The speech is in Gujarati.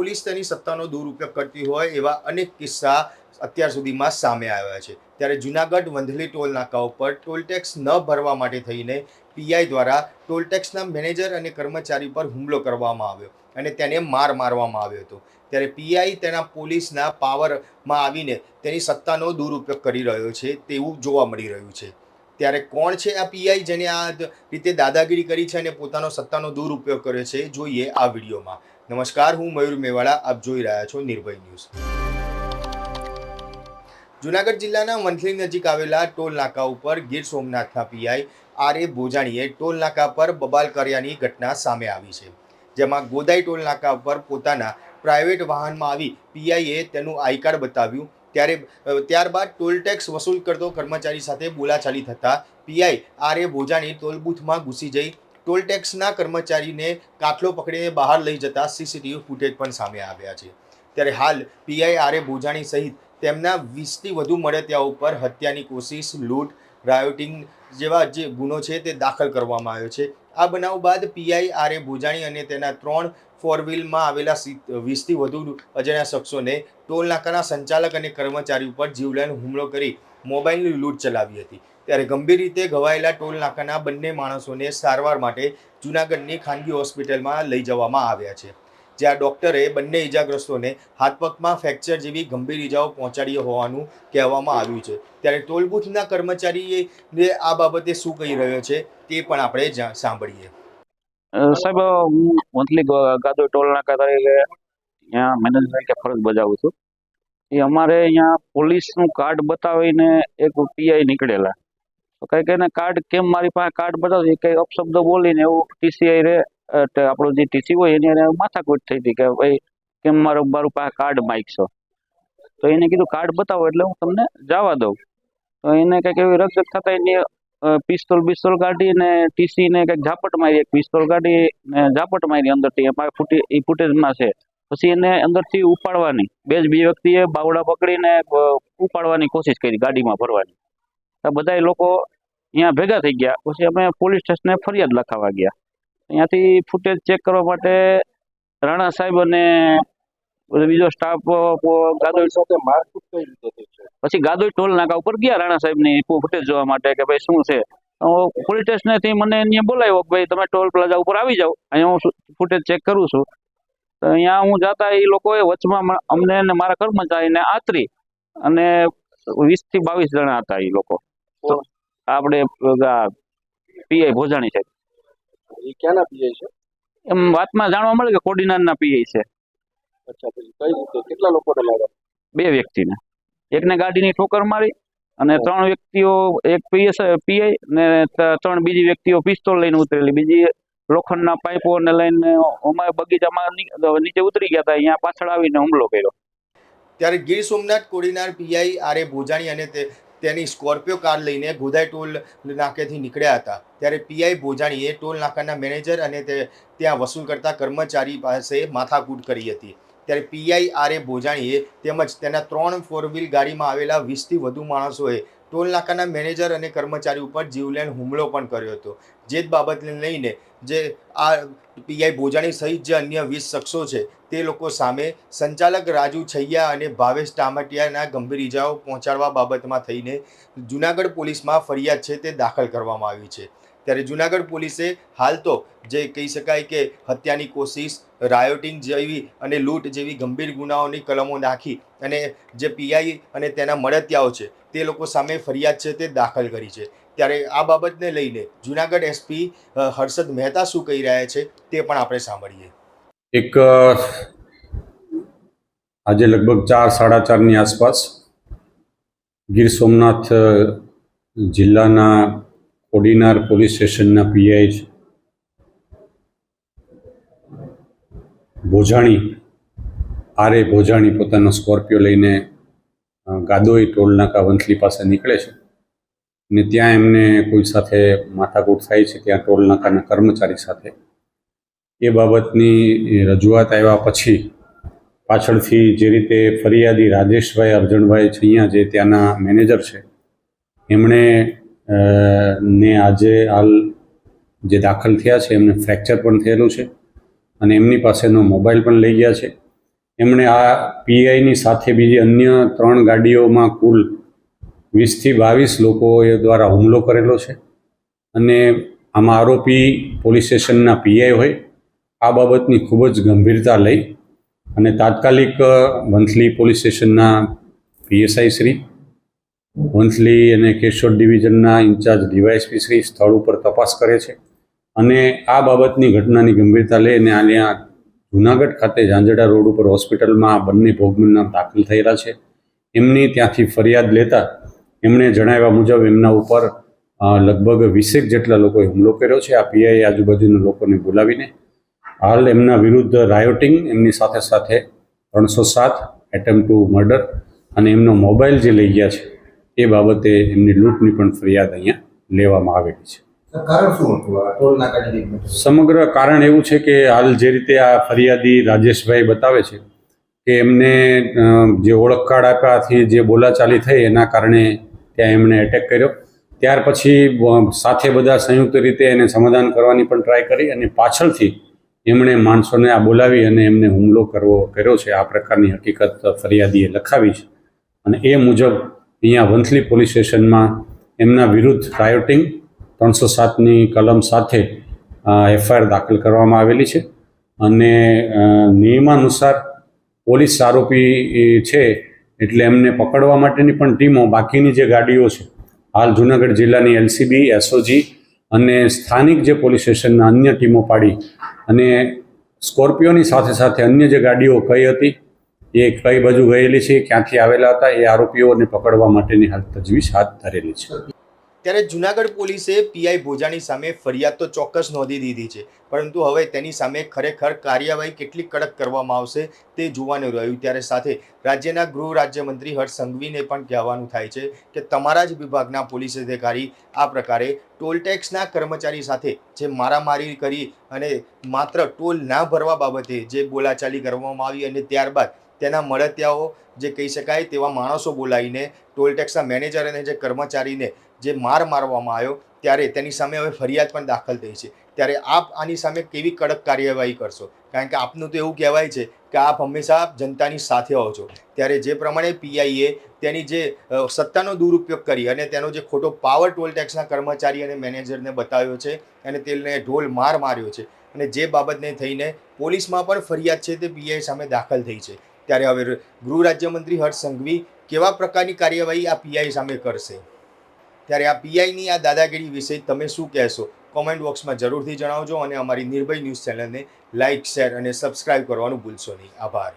પોલીસ તેની સત્તાનો દુરુપયોગ કરતી હોય એવા અનેક કિસ્સા અત્યાર સુધીમાં સામે આવ્યા છે. ત્યારે જુનાગઢ વંધલી ટોલ નાકા ઉપર ટોલ ટેક્સ ન ભરવા માટે થઈને પીઆઈ દ્વારા ટોલ ટેક્સના મેનેજર અને કર્મચારી પર હુમલો કરવામાં આવ્યો અને તેને માર મારવામાં આવ્યો હતો. ત્યારે પીઆઈ તેના પોલીસના પાવરમાં આવીને તેની સત્તાનો દુરુપયોગ કરી રહ્યો છે તેવું જોવા મળી રહ્યું છે. ત્યારે કોણ છે આ પીઆઈ જેને આ રીતે દાદાગીરી કરી છે અને પોતાનો સત્તાનો દુરુપયોગ કર્યો છે, જોઈએ આ વિડીયોમાં. નમસ્કાર, હું મયુર મેવાડા, આપ જોઈ રહ્યા છો નિર્ભય ન્યૂઝ. જુનાગઢ જિલ્લાના વંથલી નજીક આવેલા ટોલ નાકા ઉપર ગીર સોમનાથના પીઆઈ આર એ ભોજાણીએ ટોલ નાકા પર બબાલ કર્યાની ઘટના સામે આવી છે, જેમાં ગોદાઈ ટોલ નાકા ઉપર પોતાના પ્રાઇવેટ વાહનમાં આવી પીઆઈએ તેનું આઈ કાર્ડ બતાવ્યું. ત્યારે ત્યારબાદ ટોલ ટેક્સ વસૂલ કરતો કર્મચારી સાથે બોલાચાલી થતાં PI R A Bhojani toll બૂથમાં ઘૂસી જઈ ટોલ ટેક્સના કર્મચારીને કાટલો પકડીને બહાર લઈ જતા સીસીટીવી ફૂટેજ પણ સામે આવ્યા છે. ત્યારે હાલ પીઆઈ આર ભોજાણી સહિત તેમના વીસથી વધુ મળતિયા ઉપર હત્યાની કોશિશ, લૂંટ, રાયોટિંગ જેવા જે ગુનો છે તે દાખલ કરવામાં આવ્યો છે. આ બનાવ બાદ પીઆઈ આર એ ભોજાણી અને તેના ત્રણ ફોર વ્હીલમાં આવેલા વીસથી વધુ અજાણ્યા શખ્સોને ટોલ નાકાના સંચાલક અને કર્મચારી ઉપર જીવલેણ હુમલો કરી મોબાઈલની લૂંટ ચલાવી હતી. ત્યારે ગંભીર રીતે ઘવાયેલા ટોલ નાકાના બંને માણસોને સારવાર માટે જૂનાગઢની ખાનગી હોસ્પિટલમાં લઈ જવામાં આવ્યા છે, જ્યાં ડોક્ટરે બંને ઇજાગ્રસ્તોને હાથ પગમાં ફ્રેક્ચર જેવી ગંભીર ઇજાઓ પહોંચાડી હોવાનું કહેવામાં આવ્યું છે. ત્યારે ટોલ બૂથના કર્મચારીએ આ બાબતે શું કહી રહ્યો છે તે પણ આપણે સાંભળીએ. સાહેબ, હું મંથલી ગાદો ટોલ નાકા તરીકે અહીંયા મેનેજમેન્ટ ફરજ બજાવું છું. એ અમારે અહીંયા પોલીસનું કાર્ડ બતાવીને એક પીઆઈ નીકળેલા. તો કઈ કાર્ડ કેમ મારી પાસે કાર્ડ બતાવો એ કઈ અપશબ્દ બોલીને એવું ટીસીઆઈ રે આપણો જે ટીસી હોય એની હારે માથાકૂટ થઈ હતી કે ભાઈ, કેમ મારું મારું પાસે કાર્ડ માગશો તો એને કીધું કાર્ડ બતાવો એટલે હું તમને જવા દઉં. તો એને કંઈક એવી રક્ષક થતા એની પિસ્તોલ બિસ્તોલ કાઢી ને ટીસી ને કંઈક ઝાપટ મારી, એક પિસ્તોલ કાઢી ને ઝાપટ મારી અંદરથી. એમાં ફૂટી, એ ફૂટેજમાં છે. પછી એને અંદરથી ઉપાડવાની. બે જ, બે વ્યક્તિએ બાવડા પકડીને ઉપાડવાની કોશિશ કરી ગાડીમાં ભરવાની. આ બધાય લોકો અહીંયા ભેગા થઈ ગયા. પછી અમે પોલીસ સ્ટેશને ફરિયાદ લખાવા ગયા. અહીંયાથી ફૂટેજ ચેક કરવા માટે રાણા સાહેબ અને બીજો સ્ટાફ ગાદોઈ સાથે મારકૂટ કઈ રીતે થઈ છે? પછી ગાદોઈ ટોલ નાકા ઉપર ગયા રાણા સાહેબની ફૂટેજ જોવા માટે કે ભાઈ શું છે? પોલીસ સ્ટેશનેથી મને અહીંયા બોલાવ્યો કે ભાઈ તમે ટોલ પ્લાઝા ઉપર આવી જાઓ. અહીંયા હું ફૂટેજ ચેક કરું છું. તો અહીંયા હું જાતા એ લોકોએ વચમાં અમને મારા કર્મચારીને આતરી અને વીસથી બાવીસ જણા હતા એ લોકો. આપણે પીઆઈ ભોજાણી સાહેબ એ ક્યાંના પીઆઈ છે? એમ વાતમાં જાણવા મળે કે કોડીનારના પીઆઈ છે. અચ્છા પછી કઈ રીતે? કેટલા લોકોને માર્યા બે વ્યક્તિને. એકને ગાડીની ઠોકર મારી અને ત્રણ વ્યક્તિઓ એક પીએસ પીઆઈ ને ત્રણ બીજી વ્યક્તિઓ પિસ્તોલ લઈને ઉતરેલી. બીજી લોખંડના પાઇપોને લઈને અમારે બગીચામાં નીચે ઉતરી ગયા હતા. અહીંયા પાછળ આવીને હુમલો કર્યો. ત્યારે ગીર સોમનાથ કોડીનાર પીઆઈ આરે ભોજાણી અને તે તેની સ્કોર્પિયો કાર લઈને ગોધાઈ ટોલ નાકેથી નીકળ્યા હતા. ત્યારે પીઆઈ ભોજાણીએ ટોલ નાકાના મેનેજર અને તે ત્યાં વસૂલ કરતા કર્મચારી પાસે માથાકૂટ કરી હતી. ત્યારે પીઆઈ આરે ભોજાણીએ તેમજ તેના ત્રણ ફોર વ્હીલ ગાડીમાં આવેલા વીસથી વધુ માણસોએ ટોલ નાકાના મેનેજર અને કર્મચારી ઉપર જીવલેણ હુમલો પણ કર્યો હતો. જે બાબતને લઈને જે આ પીઆઈ ભોજાણી સહિત જે અન્ય વીસ શખ્સો છે, તે લોકો સામે સંચાલક રાજુ છૈયા અને ભાવેશ ટામટિયાના ગંભીર ઇજાઓ પહોંચાડવા બાબતમાં થઈને જુનાગઢ પોલીસમાં ફરિયાદ છે તે દાખલ કરવામાં આવી છે. ત્યારે જુનાગઢ પોલીસે હાલ તો જે કહી શકાય કે હત્યાની કોશિશ, રાયોટિંગ જેવી અને લૂંટ જેવી ગંભીર ગુનાઓની કલમો નાખી અને જે પીઆઈ અને તેના મળતિયાઓ છે, તે લોકો સામે ફરિયાદ છે તે દાખલ કરી છે. ત્યારે આ બાબતને લઈને જુનાગઢ એસપી હર્ષદ મહેતા શું કહી રહ્યા છે તે પણ આપણે સાંભળીએ. એક આજે લગભગ ચાર, સાડા ચારની આસપાસ ગીર સોમનાથ જિલ્લાના કોડીનાર પોલીસ સ્ટેશનના પીઆઈ ભોજાણી, આરે ભોજાણી પોતાનો સ્કોર્પિયો લઈને ગાદોઈ ટોલ નાકા વંથલી પાસે નીકળે છે. ને ત્યાં એમને કોઈ સાથે માથાકૂટ થાય છે ત્યાં ટોલ નાકાના કર્મચારી સાથે. એ બાબતની રજૂઆત આવ્યા પછી પાછળથી જે રીતે ફરિયાદી રાજેશભાઈ અર્જણભાઈ છૈયા જે ત્યાંના મેનેજર છે, એમણે ને આજે હાલ જે દાખલ થયા છે, એમને ફ્રેક્ચર પણ થયેલું છે અને એમની પાસેનો મોબાઈલ પણ લઈ ગયા છે. એમણે આ પીઆઈની સાથે બીજી અન્ય ત્રણ ગાડીઓમાં કુલ વીસથી બાવીસ લોકોએ દ્વારા હુમલો કરેલો છે. અને આમાં આરોપી પોલીસ સ્ટેશનના પીઆઈ હોય, આ બાબતની ખૂબ જ ગંભીરતા લઈ અને તાત્કાલિક મંથલી પોલીસ સ્ટેશનના પીએસઆઈ શ્રી, વંથલી અને કેશોદ ડિવિઝનના ઇન્ચાર્જ ડીવાયએસપી શ્રી સ્થળ ઉપર તપાસ કરે છે. અને આ બાબતની ઘટનાની ગંભીરતા લઈ અને અહીંયા જુનાગઢ ખાતે ઝાંઝડા રોડ ઉપર હોસ્પિટલમાં બંને ભોગમના દાખલ થયેલા છે. એમની ત્યાંથી ફરિયાદ લેતા એમણે જણાવ્યા મુજબ એમના ઉપર લગભગ વીસેક જેટલા લોકોએ હુમલો કર્યો છે. આ પીઆઈ આજુબાજુના લોકોને બોલાવીને. હાલ એમના વિરુદ્ધ રાયોટિંગ એમની સાથે સાથે ત્રણસો સાત એટેમ્પ ટુ મર્ડર અને એમનો મોબાઈલ જે લઈ ગયા છે એ બાબતે એમની લૂંટની પણ ફરિયાદ અહીંયા લેવામાં આવેલી છે. સમગ્ર કારણ એવું છે કે હાલ જે રીતે આ ફરિયાદી રાજેશભાઈ બતાવે છે કે એમને જે ઓળખ કાર્ડ આપ્યાથી જે બોલાચાલી થઈ એના કારણે ત્યાં એમણે એટેક કર્યો. ત્યાર પછી સાથે બધા સંયુક્ત રીતે એને સમાધાન કરવાની પણ ટ્રાય કરી અને પાછળથી એમણે માણસોને આ બોલાવી અને એમને હુમલો કરવો, કર્યો છે. આ પ્રકારની હકીકત ફરિયાદીએ લખાવી છે. અને એ મુજબ અહીંયા વંથલી પોલીસ સ્ટેશનમાં એમના વિરુદ્ધ રાયોટિંગ ત્રણસો સાતની કલમ સાથે એફઆઈઆર દાખલ કરવામાં આવેલી છે. અને નિયમાનુસાર પોલીસ આરોપી છે એટલે એમને પકડવા માટેની પણ ટીમો બાકીની જે ગાડીઓ છે, હાલ જુનાગઢ જિલ્લાની એલસીબી, એસઓજી અને સ્થાનિક જે પોલીસ સ્ટેશનના અન્ય ટીમો પાડી અને સ્કોર્પિયોની સાથે સાથે અન્ય જે ગાડીઓ કઈ હતી, એ કઈ બાજુ ગયેલી છે, ક્યાંથી આવેલા હતા, એ આરોપીઓને પકડવા માટેની હાલ તજવીજ હાથ ધરેલી છે. ત્યારે જુનાગઢ પોલીસે પીઆઈ ભોજાની સામે ફરિયાદ તો ચોક્કસ નોંધી દીધી છે. પરંતુ હવે તેની સામે ખરેખર કાર્યવાહી કેટલી કડક કરવામાં આવશે તે જોવાનું રહ્યું. ત્યારે સાથે રાજ્યના ગૃહ રાજ્યમંત્રી હર્ષ સંઘવીને પણ કહેવાનું થાય છે કે તમારા જ વિભાગના પોલીસ અધિકારી આ પ્રકારે ટોલ ટેક્સના કર્મચારી સાથે જે મારામારી કરી અને માત્ર ટોલ ના ભરવા બાબતે જે બોલાચાલી કરવામાં આવી અને ત્યારબાદ તેના મળતિયાઓ જે કહી શકાય તેવા માણસો બોલાવીને ટોલ ટેક્સના મેનેજર અને જે કર્મચારીને જે માર મારવામાં આવ્યો ત્યારે તેની સામે હવે ફરિયાદ પણ દાખલ થઈ છે. ત્યારે આપ આની સામે કેવી કડક કાર્યવાહી કરશો? કારણ કે આપનું તો એવું કહેવાય છે કે આપ હંમેશા જનતાની સાથે હોવ છો. ત્યારે જે પ્રમાણે પીઆઈએ તેની જે સત્તાનો દુરુપયોગ કરી અને તેનો જે ખોટો પાવર ટોલ ટેક્સના કર્મચારી અને મેનેજરને બતાવ્યો છે અને તેને ઢોલ માર માર્યો છે અને જે બાબતને થઈને પોલીસમાં પણ ફરિયાદ છે તે પીઆઈ સામે દાખલ થઈ છે. ત્યારે હવે ગૃહ રાજ્યમંત્રી હર્ષ સંઘવી કેવા પ્રકારની કાર્યવાહી આ પીઆઈ સામે કરશે? ત્યારે આ પીઆઈની આ દાદાગીરી વિશે તમે શું કહેશો? કોમેન્ટ બોક્સમાં જરૂરથી જણાવજો અને અમારી નિર્ભય ન્યૂઝ ચેનલને લાઇક શેર અને સબસ્ક્રાઇબ કરવાનું ભૂલશો નહીં. આભાર.